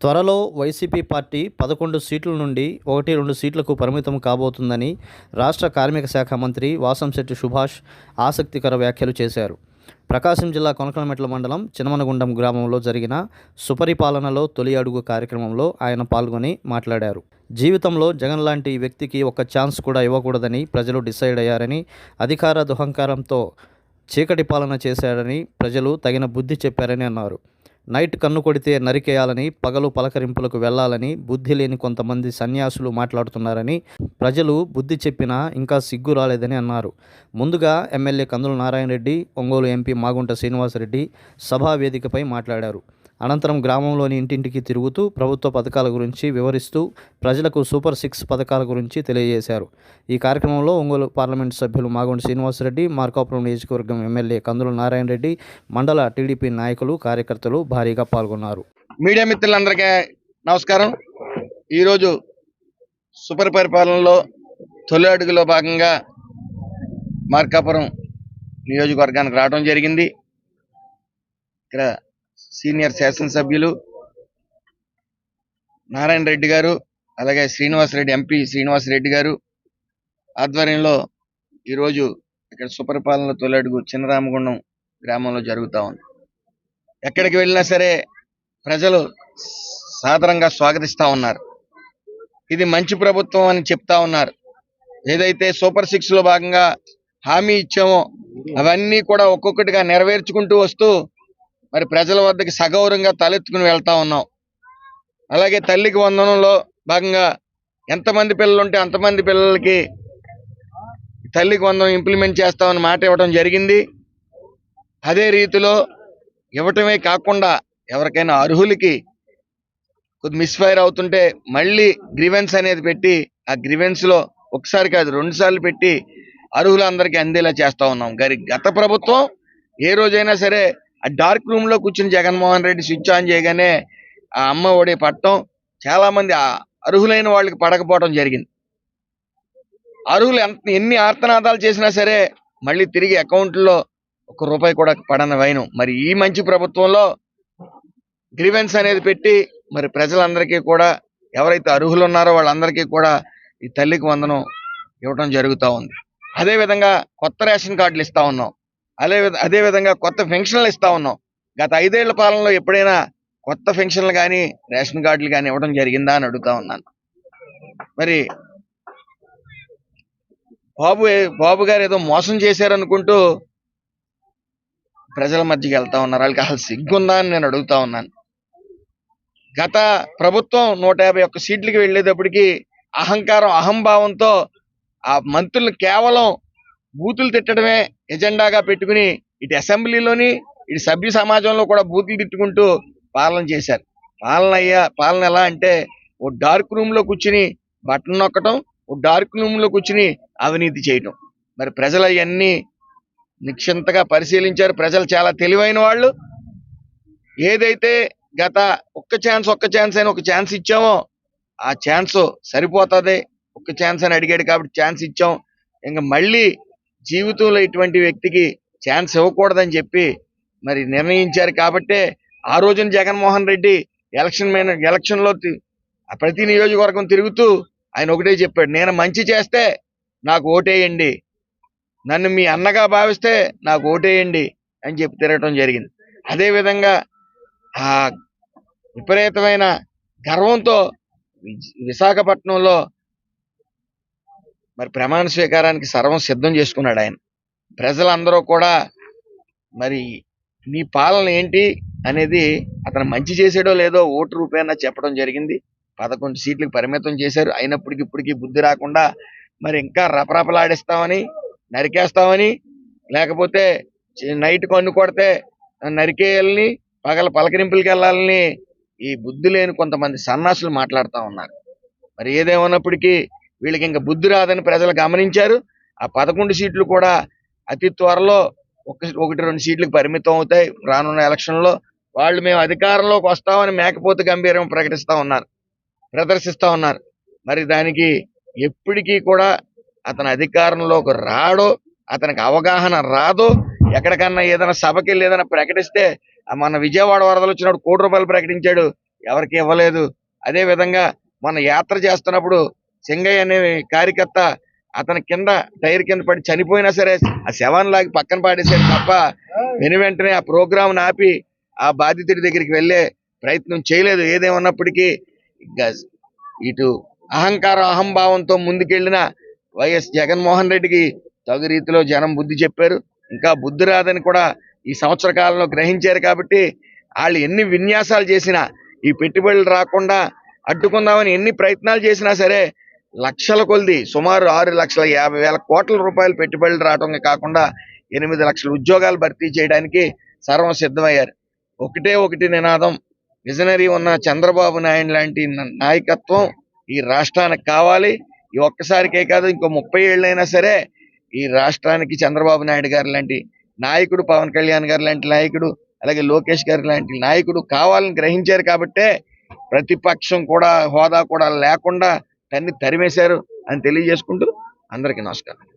త్వరలో YCP party పదకొండు సీట్ల నుండి ఒకటి రెండు సీట్లకు పరిమితం కాబోతుందని రాష్ట్ర కార్మిక శాఖ మంత్రి వాసంశెట్టి సుభాష్ ఆసక్తికర వ్యాఖ్యలు చేశారు. ప్రకాశం జిల్లా కొనకలమెట్ల మండలం చినమనగుండం గ్రామంలో జరిగిన సుపరిపాలనలో తొలి అడుగు కార్యక్రమంలో ఆయన పాల్గొని మాట్లాడారు. జీవితంలో జగన్ లాంటి వ్యక్తికి ఒక ఛాన్స్ కూడా ఇవ్వకూడదని ప్రజలు డిసైడ్ అయ్యారని అధికార దుహంకారంతో చీకటి పాలన చేశాడని ప్రజలు తగిన బుద్ధి చెప్పారని అన్నారు. నైట్ కన్ను కొడితే నరికేయాలని పగలు పలకరింపులకు వెళ్ళాలని బుద్ధి లేని కొంతమంది సన్యాసులు మాట్లాడుతున్నారని ప్రజలు బుద్ధి చెప్పినా ఇంకా సిగ్గు రాలేదని అన్నారు. ముందుగా ఎమ్మెల్యే కందుల నారాయణ రెడ్డి ఒంగోలు ఎంపీ మాగుంట శ్రీనివాసరెడ్డి సభా వేదికపై మాట్లాడారు. అనంతరం గ్రామంలోని ఇంటింటికి తిరుగుతూ ప్రభుత్వ పథకాల గురించి వివరిస్తూ ప్రజలకు సూపర్ సిక్స్ పథకాల గురించి తెలియజేశారు. ఈ కార్యక్రమంలో ఒంగోలు పార్లమెంటు సభ్యులు మాగుంట శ్రీనివాసరెడ్డి మార్కాపురం నియోజకవర్గం ఎమ్మెల్యే కందుల నారాయణ రెడ్డి మండల టీడీపీ నాయకులు కార్యకర్తలు భారీగా పాల్గొన్నారు. మీడియా మిత్రులందరికీ నమస్కారం. ఈరోజు సూపర్ పరిపాలనలో తొలి అడుగులో భాగంగా మార్కాపురం నియోజకవర్గానికి రావడం జరిగింది. ఇక్కడ సీనియర్ శాసనసభ్యులు నారాయణ రెడ్డి గారు అలాగే శ్రీనివాసరెడ్డి ఎంపీ శ్రీనివాసరెడ్డి గారు ఆధ్వర్యంలో ఈరోజు ఇక్కడ సుపరిపాలన తొలి అడుగు చిన్నరామగుండం గ్రామంలో జరుగుతూ ఉంది. ఎక్కడికి వెళ్ళినా సరే ప్రజలు సాదరంగా స్వాగతిస్తా ఉన్నారు. ఇది మంచి ప్రభుత్వం అని చెప్తా ఉన్నారు. ఏదైతే సూపర్ సిక్స్లో భాగంగా హామీ ఇచ్చామో అవన్నీ కూడా ఒక్కొక్కటిగా నెరవేర్చుకుంటూ వస్తూ మరి ప్రజల వద్దకి సగౌరవంగా తలెత్తుకుని వెళ్తా ఉన్నాం. అలాగే తల్లికి వందనంలో భాగంగా ఎంతమంది పిల్లలు ఉంటే అంతమంది పిల్లలకి తల్లికి వందనం ఇంప్లిమెంట్ చేస్తామని మాట ఇవ్వడం జరిగింది. అదే రీతిలో ఇవ్వటమే కాకుండా ఎవరికైనా అర్హులకి కొద్ది మిస్ఫైర్ అవుతుంటే మళ్ళీ గ్రివెన్స్ అనేది పెట్టి ఆ గ్రివెన్స్లో ఒకసారి కాదు రెండుసార్లు పెట్టి అర్హులందరికీ అందేలా చేస్తూ ఉన్నాం. గరి గత ప్రభుత్వం ఏ రోజైనా సరే ఆ డార్క్ రూమ్లో కూర్చుని జగన్మోహన్ రెడ్డి స్విచ్ ఆన్ చేయగానే ఆ అమ్మ ఒడి పట్టడం చాలా మంది అర్హులైన వాళ్ళకి పడకపోవడం జరిగింది. అర్హులు ఎంత ఎన్ని ఆర్తనాదాలు చేసినా సరే మళ్ళీ తిరిగి అకౌంట్లో ఒక రూపాయి కూడా పడన వైనం. మరి ఈ మంచి ప్రభుత్వంలో గ్రీవెన్స్ అనేది పెట్టి మరి ప్రజలందరికీ కూడా ఎవరైతే అర్హులు ఉన్నారో వాళ్ళందరికీ కూడా ఈ తల్లికి వందనం ఇవ్వడం జరుగుతూ ఉంది. అదే విధంగా కొత్త రేషన్ కార్డులు ఇస్తా ఉన్నాం. అదే అదేవిధంగా అదే విధంగా కొత్త పెన్షన్లు ఇస్తా ఉన్నాం. గత ఐదేళ్ళ పాలనలో ఎప్పుడైనా కొత్త పెన్షన్లు కానీ రేషన్ కార్డులు కానీ ఇవ్వడం జరిగిందా అని అడుగుతా ఉన్నాను. మరి బాబు బాబు గారు ఏదో మోసం చేశారనుకుంటూ ప్రజల మధ్యకి వెళ్తా ఉన్నారు. వాళ్ళకి అసలు సిగ్గుందా అని నేను అడుగుతా ఉన్నాను. గత ప్రభుత్వం నూట యాభై ఒక్క సీట్లకి వెళ్ళేటప్పటికి అహంకారం అహంభావంతో ఆ మంత్రులు కేవలం బూతులు తిట్టడమే ఎజెండాగా పెట్టుకుని ఇటు అసెంబ్లీలోని ఇటు సభ్య సమాజంలో కూడా బూతులు తిట్టుకుంటూ పాలన చేశారు. పాలన అయ్యా పాలన ఎలా అంటే ఓ డార్క్ రూమ్లో కూర్చుని బటన్ నొక్కటం ఓ డార్క్ రూమ్లో కూర్చుని అవినీతి చేయటం. మరి ప్రజలు అవన్నీ నిక్షింతగా పరిశీలించారు. ప్రజలు చాలా తెలివైన వాళ్ళు. ఏదైతే గత ఒక్క ఛాన్స్ ఒక్క ఛాన్స్ అని ఒక ఛాన్స్ ఇచ్చామో ఆ ఛాన్స్ సరిపోతుంది. ఒక్క ఛాన్స్ అని అడిగాడు కాబట్టి ఛాన్స్ ఇచ్చాం. ఇంకా మళ్ళీ జీవితంలో ఇటువంటి వ్యక్తికి ఛాన్స్ ఇవ్వకూడదని చెప్పి మరి నిర్ణయించారు కాబట్టే ఆ రోజున జగన్మోహన్ రెడ్డి ఎలక్షన్ మేన ఎలక్షన్లో ఆ ప్రతి నియోజకవర్గం తిరుగుతూ ఆయన ఒకటే చెప్పాడు నేను మంచి చేస్తే నాకు ఓటేయండి. నన్ను మీ అన్నగా భావిస్తే నాకు ఓటేయండి అని చెప్పి తిరగటం జరిగింది. అదేవిధంగా ఆ విపరీతమైన గర్వంతో విశాఖపట్నంలో మరి ప్రమాణ స్వీకారానికి సర్వం సిద్ధం చేసుకున్నాడు ఆయన. ప్రజలందరూ కూడా మరి నీ పాలన ఏంటి అనేది అతను మంచి చేసాడో లేదో ఓటు రూపేణా చెప్పడం జరిగింది. పదకొండు సీట్లకు పరిమితం చేశారు. అయినప్పటికీ ఇప్పటికీ బుద్ధి రాకుండా మరి ఇంకా రపరపలాడిస్తామని నరికేస్తామని లేకపోతే నైట్ కన్ను కొడితే నరికేయాలని పగల పలకరింపులకి వెళ్ళాలని ఈ బుద్ధి లేని కొంతమంది సన్నాసులు మాట్లాడుతూ ఉన్నారు. మరి ఏదేమన్నప్పటికీ వీళ్ళకి ఇంకా బుద్ధి రాదని ప్రజలు గమనించారు. ఆ పదకొండు సీట్లు కూడా అతి త్వరలో ఒక ఒకటి రెండు సీట్లకు పరిమితం అవుతాయి రానున్న ఎలక్షన్లో. వాళ్ళు మేము అధికారంలోకి వస్తామని మేకపోతే గంభీరం ప్రకటిస్తూ ఉన్నారు ప్రదర్శిస్తూ ఉన్నారు. మరి దానికి ఎప్పటికీ కూడా అతను అధికారంలోకి రాడో అతనికి అవగాహన రాదో ఎక్కడికన్నా ఏదైనా సభకి వెళ్ళి ఏదైనా ప్రకటిస్తే ఆ మన విజయవాడ వరదలు వచ్చినప్పుడు కోటి రూపాయలు ప్రకటించాడు ఎవరికి ఇవ్వలేదు. అదే విధంగా మన యాత్ర చేస్తున్నప్పుడు సింగయ్య అనే కార్యకర్త అతని కింద టైర్ కింద పడి చనిపోయినా సరే ఆ శవాన్ని లాగి పక్కన పాడేశారు తప్ప వెను వెంటనే ఆ ప్రోగ్రాంను ఆపి ఆ బాధితుడి దగ్గరికి వెళ్ళే ప్రయత్నం చేయలేదు. ఏదేమన్నప్పటికీ ఇటు అహంకారం అహంభావంతో ముందుకెళ్ళిన వైఎస్ జగన్మోహన్ రెడ్డికి తగు రీతిలో జనం బుద్ధి చెప్పారు. ఇంకా బుద్ధి రాదని కూడా ఈ సంవత్సర కాలంలో గ్రహించారు కాబట్టి వాళ్ళు ఎన్ని విన్యాసాలు చేసినా ఈ పెట్టుబడులు రాకుండా అడ్డుకుందామని ఎన్ని ప్రయత్నాలు చేసినా సరే లక్షల కొలది సుమారు ఆరు లక్షల యాభై వేల కోట్ల రూపాయలు పెట్టుబడులు రావటమే కాకుండా ఎనిమిది లక్షల ఉద్యోగాలు భర్తీ చేయడానికి సర్వం సిద్ధమయ్యారు. ఒకటే ఒకటి నినాదం విజనరీ ఉన్న చంద్రబాబు నాయుడు లాంటి నాయకత్వం ఈ రాష్ట్రానికి కావాలి. ఈ ఒక్కసారికే కాదు ఇంకో ముప్పై ఏళ్ళైనా సరే ఈ రాష్ట్రానికి చంద్రబాబు నాయుడు గారు లాంటి నాయకుడు పవన్ కళ్యాణ్ గారు లాంటి నాయకుడు అలాగే లోకేష్ గారు లాంటి నాయకుడు కావాలని గ్రహించారు కాబట్టే ప్రతిపక్షం కూడా హోదా కూడా లేకుండా తన్ని తరిమేశారు అని తెలియజేసుకుంటూ అందరికీ నమస్కారం.